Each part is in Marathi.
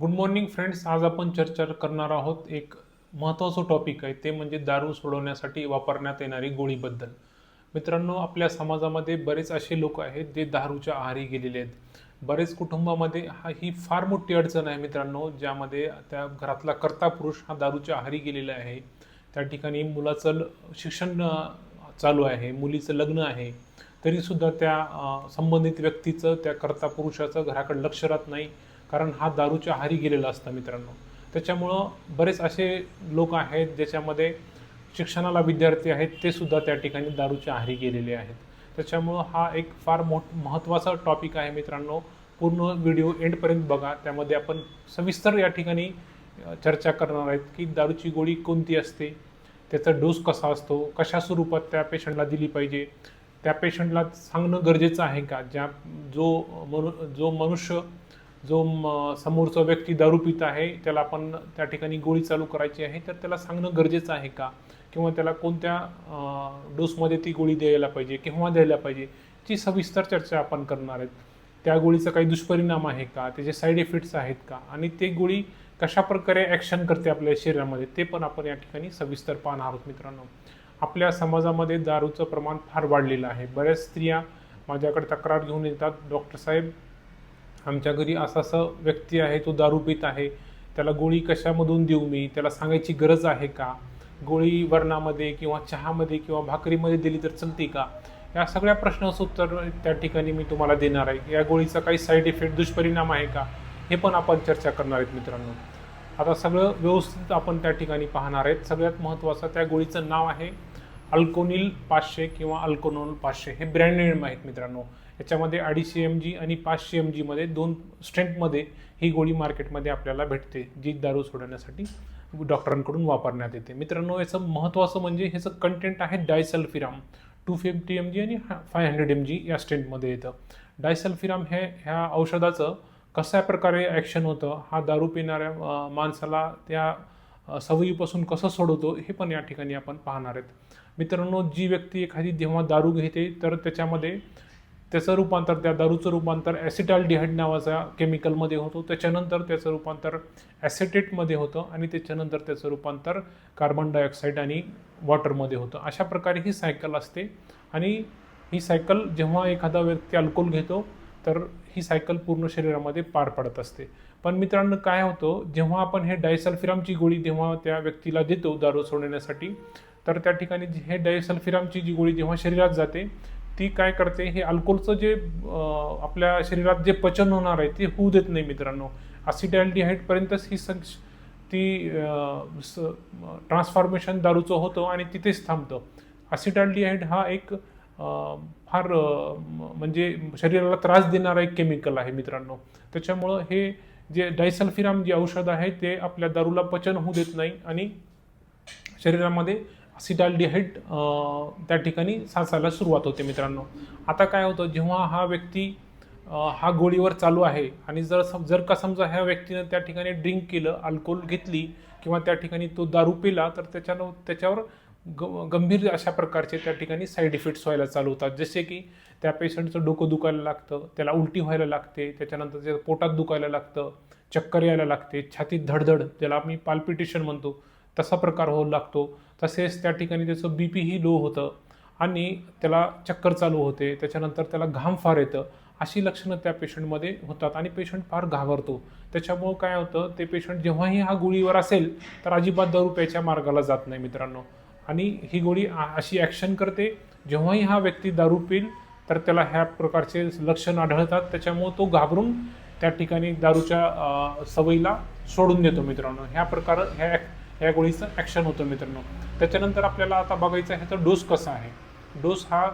गुड मॉर्निंग फ्रेंड्स आज आपण चर्चा करणार आहोत एक महत्त्वाचं टॉपिक आहे. ते म्हणजे दारू सोडवण्यासाठी वापरण्यात येणारी गोळीबद्दल. मित्रांनो आपल्या समाजामध्ये बरेच असे लोक आहेत जे दारूच्या आहारी गेलेले आहेत. बरेच कुटुंबामध्ये हा ही फार मोठी अडचण आहे मित्रांनो ज्यामध्ये त्या घरातला कर्ता पुरुष हा दारूच्या आहारी गेलेला आहे. त्या ठिकाणी मुलाचं शिक्षण चालू आहे मुलीचं लग्न आहे. तरीसुद्धा त्या संबंधित व्यक्तीचं त्या कर्ता पुरुषाचं घराकडे लक्ष राहत नाही. कारण हा दारूच्या आहारी गेलेला असतं मित्रांनो. त्याच्यामुळं बरेच असे लोक आहेत ज्याच्यामध्ये शिक्षणाला विद्यार्थी आहेत ते सुद्धा त्या ठिकाणी दारूच्या आहारी गेलेले आहेत. त्याच्यामुळं हा एक फार मोठ महत्त्वाचा टॉपिक आहे मित्रांनो. पूर्ण व्हिडिओ एंडपर्यंत बघा. त्यामध्ये आपण सविस्तर या ठिकाणी चर्चा करणार आहेत की दारूची गोळी कोणती असते त्याचा डोस कसा असतो कशा स्वरूपात त्या पेशंटला दिली पाहिजे त्या पेशंटला सांगणं गरजेचं आहे का? ज्या जो मनु जो मनुष्य जो समोरचा व्यक्ती दारू पित आहे त्याला आपण त्या ठिकाणी गोळी चालू करायची आहे तर त्याला सांगणं गरजेचं आहे का? किंवा त्याला कोणत्या डोसमध्ये ती गोळी द्यायला पाहिजे केव्हा द्यायला पाहिजे ची सविस्तर चर्चा आपण करणार आहेत. त्या गोळीचा काही दुष्परिणाम आहे का? त्याचे साईड इफेक्ट्स आहेत का? आणि ते गोळी कशा प्रकारे ॲक्शन करते आपल्या शरीरामध्ये ते पण आपण या ठिकाणी सविस्तर पाहणार आहोत मित्रांनो. आपल्या समाजामध्ये दारूचं प्रमाण फार वाढलेलं आहे. बऱ्याच स्त्रिया माझ्याकडे तक्रार घेऊन येतात. डॉक्टर साहेब आमच्या घरी असा असा व्यक्ती आहे तो दारू पित आहे. त्याला गोळी कशामधून देऊ मी? त्याला सांगायची गरज आहे का? गोळी वरणामध्ये किंवा चहामध्ये किंवा भाकरीमध्ये दिली तर चलते का? या सगळ्या प्रश्नाचं उत्तर त्या ठिकाणी मी तुम्हाला देणार आहे. या गोळीचा काही साईड इफेक्ट दुष्परिणाम आहे का? हे पण आपण चर्चा करणार आहेत मित्रांनो. आता सगळं व्यवस्थित आपण त्या ठिकाणी पाहणार आहेत. सगळ्यात महत्त्वाचं त्या गोळीचं नाव आहे अल्कोनिल पाचशे किंवा अल्कोनोल पाचशे. हे ब्रँड नेम आहेत मित्रांनो. याच्यामध्ये अडीचशे एम जी आणि पाचशे एम जीमध्ये दोन स्ट्रेंथमध्ये ही गोळी मार्केटमध्ये आपल्याला भेटते जी दारू सोडवण्यासाठी डॉक्टरांकडून वापरण्यात येते. मित्रांनो याचं महत्त्वाचं म्हणजे ह्याचं कंटेंट आहे disulfiram. Two fifty M G आणि फाय हंड्रेड एम जी या स्ट्रेंटमध्ये येतं. डायसल्फिराम हे ह्या औषधाचं कशा प्रकारे ॲक्शन होतं हा दारू पिणाऱ्या माणसाला त्या सवयीपासून कसं सोडवतो हे पण या ठिकाणी आपण पाहणार आहेत. मित्रांनो जी व्यक्ती एखादी जेव्हा दारू घेते तर त्याच्यामध्ये त्याचं रूपांतर त्या दारूचं रूपांतर ॲसिटाल्डिहाइड नावाचा केमिकलमध्ये होतो. त्याच्यानंतर त्याचं रूपांतर ॲसिटेटमध्ये होतं आणि त्याच्यानंतर त्याचं रूपांतर कार्बन डायऑक्साईड आणि वॉटरमध्ये होतं. अशा प्रकारे ही सायकल असते. आणि ही सायकल जेव्हा एखादा व्यक्ती अल्कोहोल घेतो तर ही सायकल पूर्ण शरीरामध्ये पार पडत असते. पण मित्रांनो काय होतं? जेव्हा आपण हे डायसल्फिरामची गोळी जेव्हा त्या व्यक्तीला देतो दारू सोडण्यासाठी तर त्या ठिकाणी हे डायसल्फिरामची जी गोळी जेव्हा शरीरात जाते ती काय करते हे अल्कोहोलचं जे आपल्या शरीरात जे पचन होणार आहे ते होऊ देत नाही मित्रांनो. पर्यंतच ही सं ती ट्रान्सफॉर्मेशन दारूचं होतं आणि तिथेच थांबतं. असिटाल्डिहाइड हा एक फार म्हणजे शरीराला त्रास देणारा एक केमिकल आहे मित्रांनो. त्याच्यामुळं हे जे डायसल्फिराम जे औषध आहे ते आपल्या दारूला पचन होऊ देत नाही आणि शरीरामध्ये असिटाल्डिहाइड त्या ठिकाणी साचायला सुरुवात होते मित्रांनो. आता काय होतं जेव्हा हा व्यक्ती हा गोळीवर चालू आहे आणि जर सम जर का समजा ह्या व्यक्तीनं त्या ठिकाणी ड्रिंक केलं अल्कोहोल घेतली किंवा त्या ठिकाणी तो दारू पिला तर त्याच्यानं त्याच्यावर ग गंभीर अशा प्रकारचे त्या ठिकाणी साईड इफेक्ट्स व्हायला चालू होतात. जसे की त्या पेशंटचं डोकं दुखायला लागतं त्याला उलटी व्हायला लागते त्याच्यानंतर त्याच्या पोटात दुखायला लागतं चक्कर यायला लागते छातीत धडधड ज्याला आम्ही पाल्पिटेशन म्हणतो तसा प्रकार होऊ लागतो. तसेच त्या ठिकाणी त्याचं बी पीही लो होतं आणि त्याला चक्कर चालू होते. त्याच्यानंतर त्याला घाम फार येतं अशी लक्षणं त्या पेशंटमध्ये होतात आणि पेशंट फार घाबरतो. त्याच्यामुळं काय होतं ते पेशंट जेव्हाही हा गोळीवर असेल तर अजिबात दारू प्यायच्या मार्गाला जात नाही मित्रांनो. आणि ही गोळी आ- अशी ॲक्शन करते. जेव्हाही हा व्यक्ती दारू पिल तर त्याला ह्या प्रकारचे लक्षण आढळतात. त्याच्यामुळं तो घाबरून त्या ठिकाणी दारूच्या सवयीला सोडून देतो मित्रांनो. ह्या प्रकार ह्या या गोळीचं ॲक्शन होतं मित्रांनो. त्याच्यानंतर आपल्याला आता बघायचं आहे तर डोस कसा आहे? डोस हा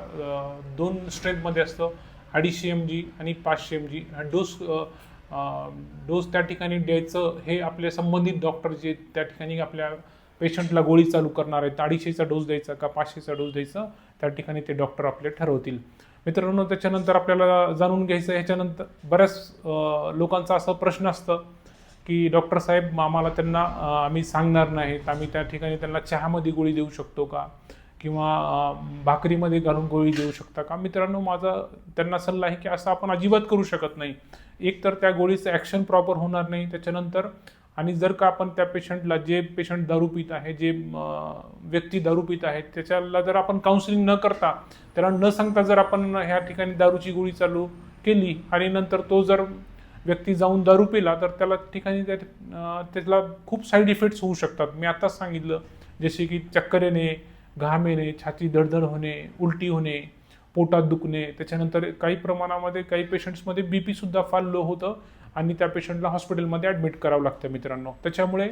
दोन स्ट्रेंथमध्ये असतो. अडीचशे एम जी आणि पाचशे एम जी हा डोस डोस त्या ठिकाणी द्यायचं हे आपले संबंधित डॉक्टर जे त्या ठिकाणी आपल्या पेशंटला गोळी चालू करणार आहेत अडीचशेचा डोस द्यायचा का पाचशेचा डोस द्यायचा त्या ठिकाणी ते डॉक्टर आपले ठरवतील. मित्रांनो त्याच्यानंतर आपल्याला जाणून घ्यायचं ह्याच्यानंतर बऱ्याच लोकांचा असा प्रश्न असतं की डॉक्टर साहेब आम्हाला त्यांना आम्ही सांगणार नाहीत. आम्ही त्या ठिकाणी त्यांना चहामध्ये गोळी देऊ शकतो का? किंवा भाकरीमध्ये घालून गोळी देऊ शकता का? मित्रांनो माझा त्यांना सल्ला आहे की असं आपण अजिबात करू शकत नाही. एक तर त्या गोळीचं ॲक्शन प्रॉपर होणार नाही. त्याच्यानंतर आणि जर का आपण त्या पेशंटला जे पेशंट दारू पित आहे जे व्यक्ती दारू पित आहे त्याच्याला जर आपण काउन्सिलिंग न करता त्याला न सांगता जर आपण ह्या ठिकाणी दारूची गोळी चालू केली आणि नंतर तो जर व्यक्ती जाऊन दारू पिला तर त्याला ठिकाणी त्या त्याला खूप साईड इफेक्ट्स होऊ शकतात. मी आताच सांगितलं जसे की चक्कर येणे घाम येणे छाती धडधड होणे उलटी होणे पोटात दुखणे त्याच्यानंतर काही प्रमाणामध्ये काही पेशंट्समध्ये बी पीसुद्धा फार लो होतं आणि त्या पेशंटला हॉस्पिटलमध्ये ॲडमिट करावं लागतं मित्रांनो. त्याच्यामुळे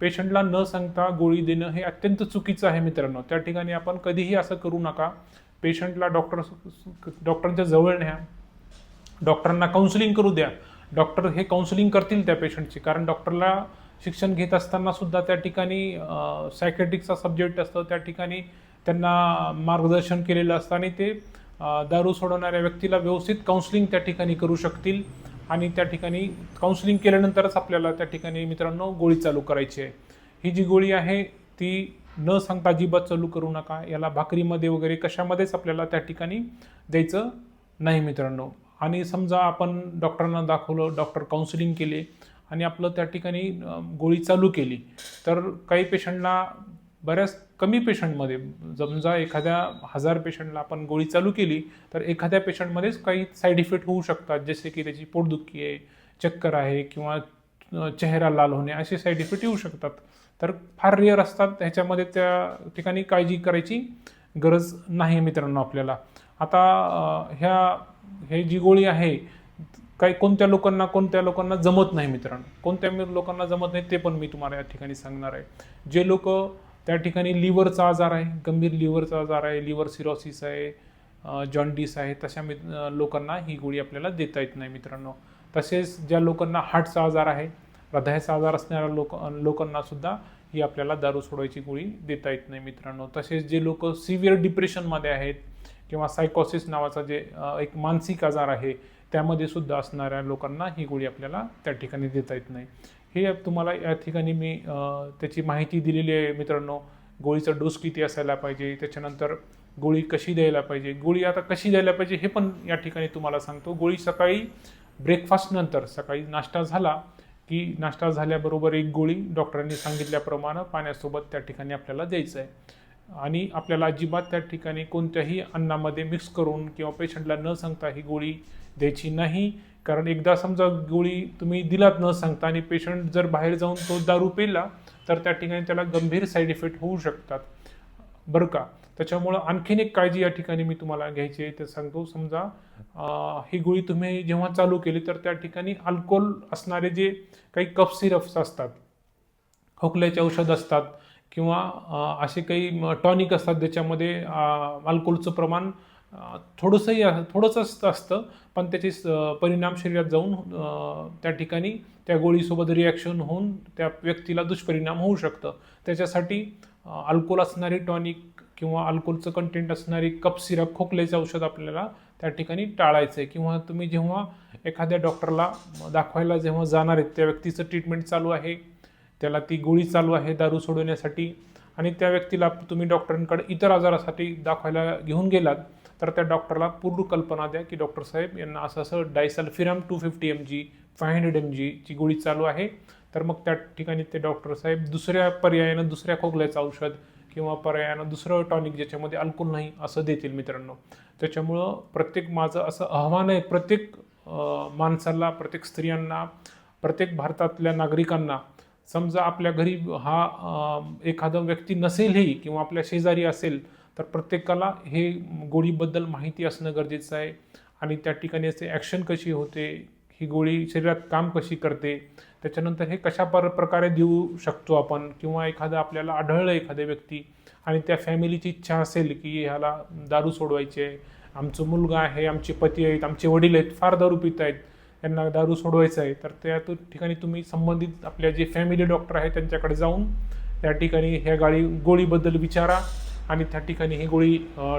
पेशंटला न सांगता गोळी देणं हे अत्यंत चुकीचं आहे मित्रांनो. त्या ठिकाणी आपण कधीही असं करू नका. पेशंटला डॉक्टर डॉक्टरांच्या जवळ न्या. डॉक्टरांना काउन्सिलिंग करू द्या. डॉक्टर हे काउन्सिलिंग करतील त्या पेशंटची कारण डॉक्टरला शिक्षण घेत असताना सुद्धा त्या ठिकाणी सायकॅट्रिकचा सब्जेक्ट असतो. त्या ठिकाणी त्यांना मार्गदर्शन केलेलं असतं आणि ते दारू सोडवणाऱ्या व्यक्तीला व्यवस्थित काउन्सिलिंग त्या ठिकाणी करू शकतील. आणि त्या ठिकाणी काउन्सिलिंग केल्यानंतरच आपल्याला त्या ठिकाणी मित्रांनो गोळी चालू करायची आहे. ही जी गोळी आहे ती न सांगता अजिबात चालू करू नका. याला भाकरीमध्ये वगैरे कशामध्येच आपल्याला त्या ठिकाणी द्यायचं नाही मित्रांनो. आणि समजा आपण डॉक्टरांना दाखवलं डॉक्टर काउन्सिलिंग केले आणि आपलं त्या ठिकाणी गोळी चालू केली तर काही पेशंटला बऱ्याच कमी पेशंटमध्ये समजा एखाद्या हजार पेशंटला आपण गोळी चालू केली तर एखाद्या पेशंटमध्येच काही साईड इफेक्ट होऊ शकतात. जसे की त्याची पोटदुखी आहे चक्कर आहे किंवा चेहरा लाल होणे असे साईड इफेक्ट येऊ शकतात. तर फार रेअर असतात. ह्याच्यामध्ये त्या ठिकाणी काळजी करायची गरज नाही मित्रांनो आपल्याला. आता ह्या हे जी गोळी आहे काही कोणत्या लोकांना कोणत्या लोकांना जमत नाही मित्रांनो? कोणत्या लोकांना जमत नाही ते पण मी तुम्हाला या ठिकाणी सांगणार आहे. जे लोक त्या ठिकाणी लिव्हरचा आजार आहे गंभीर लिव्हरचा आजार आहे लिव्हर सिरोसिस आहे जॉन्डिस आहे तशा मि लोकांना ही गोळी आपल्याला देता येत नाही मित्रांनो. तसेच ज्या लोकांना हार्टचा आजार आहे हृदयाचा आजार असणाऱ्या लोक लोकांना सुद्धा ही आपल्याला दारू सोडायची गोळी देता येत नाही मित्रांनो. तसेच जे लोक सिव्हिअर डिप्रेशनमध्ये आहेत किंवा सायकोसिस नावाचा जे एक मानसिक आजार आहे त्यामध्ये सुद्धा असणाऱ्या लोकांना ही गोळी आपल्याला त्या ठिकाणी देता येत नाही. हे तुम्हाला या ठिकाणी मी त्याची माहिती दिलेली आहे मित्रांनो. गोळीचा डोस किती असायला पाहिजे त्याच्यानंतर गोळी कशी द्यायला पाहिजे गोळी आता कशी द्यायला पाहिजे हे पण या ठिकाणी तुम्हाला सांगतो. गोळी सकाळी ब्रेकफास्टनंतर सकाळी नाश्ता झाला की नाश्ता झाल्याबरोबर एक गोळी डॉक्टरांनी सांगितल्याप्रमाणे पाण्यासोबत त्या ठिकाणी आपल्याला द्यायचं आहे. आणि आपल्याला अजिबात त्या ठिकाणी कोणत्याही अन्नामध्ये मिक्स करून किंवा पेशंटला न सांगता ही गोळी द्यायची नाही. कारण एकदा समजा गोळी तुम्ही दिलात न सांगता आणि पेशंट जर बाहेर जाऊन तो दारू पेला तर त्या ठिकाणी त्याला गंभीर साईड इफेक्ट होऊ शकतात. बरं का? त्याच्यामुळं आणखीन एक काळजी या ठिकाणी मी तुम्हाला घ्यायची आहे. ते सांगतो समजा ही गोळी तुम्ही जेव्हा चालू केली तर त्या ठिकाणी अल्कोहोल असणारे जे काही कफ सिरप्स असतात खोकल्याचे औषध असतात किंवा असे काही टॉनिक असतात ज्याच्यामध्ये अल्कोहोलचं प्रमाण थोडंसंही अस- थोडंसं असतं असतं. पण त्याचे स- परिणाम शरीरात जाऊन त्या ठिकाणी त्या गोळीसोबत रिॲक्शन होऊन त्या व्यक्तीला दुष्परिणाम होऊ शकतं. त्याच्यासाठी अल्कोहोल असणारी टॉनिक किंवा अल्कोहोलचं कंटेंट असणारी कप सिरप खोकल्याचं औषध आपल्याला त्या ठिकाणी टाळायचं आहे किंवा तुम्ही जेव्हा एखाद्या डॉक्टरला दाखवायला जेव्हा जाणार आहेत त्या व्यक्तीचं ट्रीटमेंट चालू आहे त्याला ती गोळी चालू आहे दारू सोडवण्यासाठी. आणि त्या व्यक्तीला तुम्ही डॉक्टरांकडे इतर आजारासाठी दाखवायला घेऊन गेलात तर त्या डॉक्टरला पूर्ण कल्पना द्या की डॉक्टर साहेब यांना असं असं disulfiram two fifty M G five hundred M जीची गोळी चालू आहे. तर मग त्या ठिकाणी ते डॉक्टर साहेब दुसऱ्या पर्यायानं दुसऱ्या खोकल्याचं औषध किंवा पर्यायानं दुसरं टॉनिक ज्याच्यामध्ये अल्कोहोल नाही असं देतील मित्रांनो. त्याच्यामुळं प्रत्येक माझं असं आव्हान आहे प्रत्येक माणसाला प्रत्येक स्त्रियांना प्रत्येक भारतातल्या नागरिकांना समजा आपल्या घरी हा एखादा व्यक्ती नसेलही किंवा आपल्या शेजारी असेल तर प्रत्येकाला हे गोळीबद्दल माहिती असणं गरजेचं आहे. आणि त्या ठिकाणी असे ॲक्शन कशी होते ही गोळी शरीरात काम कशी करते त्याच्यानंतर हे कशा पर प्रकारे देऊ शकतो आपण? किंवा एखादं आपल्याला आढळलं एखाद्या व्यक्ती आणि त्या फॅमिलीची इच्छा असेल की ह्याला दारू सोडवायची आहे आमचं मुलगा आहे आमचे पती आहेत आमचे वडील आहेत फार दारू पित आहेत त्यांना दारू सोडवायचं आहे तर त्या ठिकाणी तुम्ही संबंधित आपल्या जे फॅमिली डॉक्टर आहेत त्यांच्याकडे जाऊन त्या ठिकाणी ह्या गाळी गोळीबद्दल विचारा आणि त्या ठिकाणी ही गोळी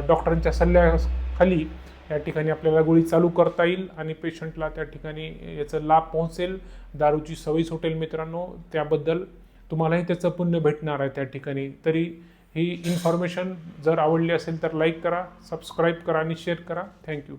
डॉक्टरांच्या सल्ल्याखाली या ठिकाणी आपल्याला गोळी चालू करता येईल आणि पेशंटला त्या ठिकाणी याचा लाभ पोहोचेल. दारूची सवय सुटेल मित्रांनो त्याबद्दल तुम्हालाही त्याचं पुण्य भेटणार आहे त्या ठिकाणी. तरी ही इन्फॉर्मेशन जर आवडली असेल तर लाईक करा सबस्क्राईब करा आणि शेअर करा. थँक्यू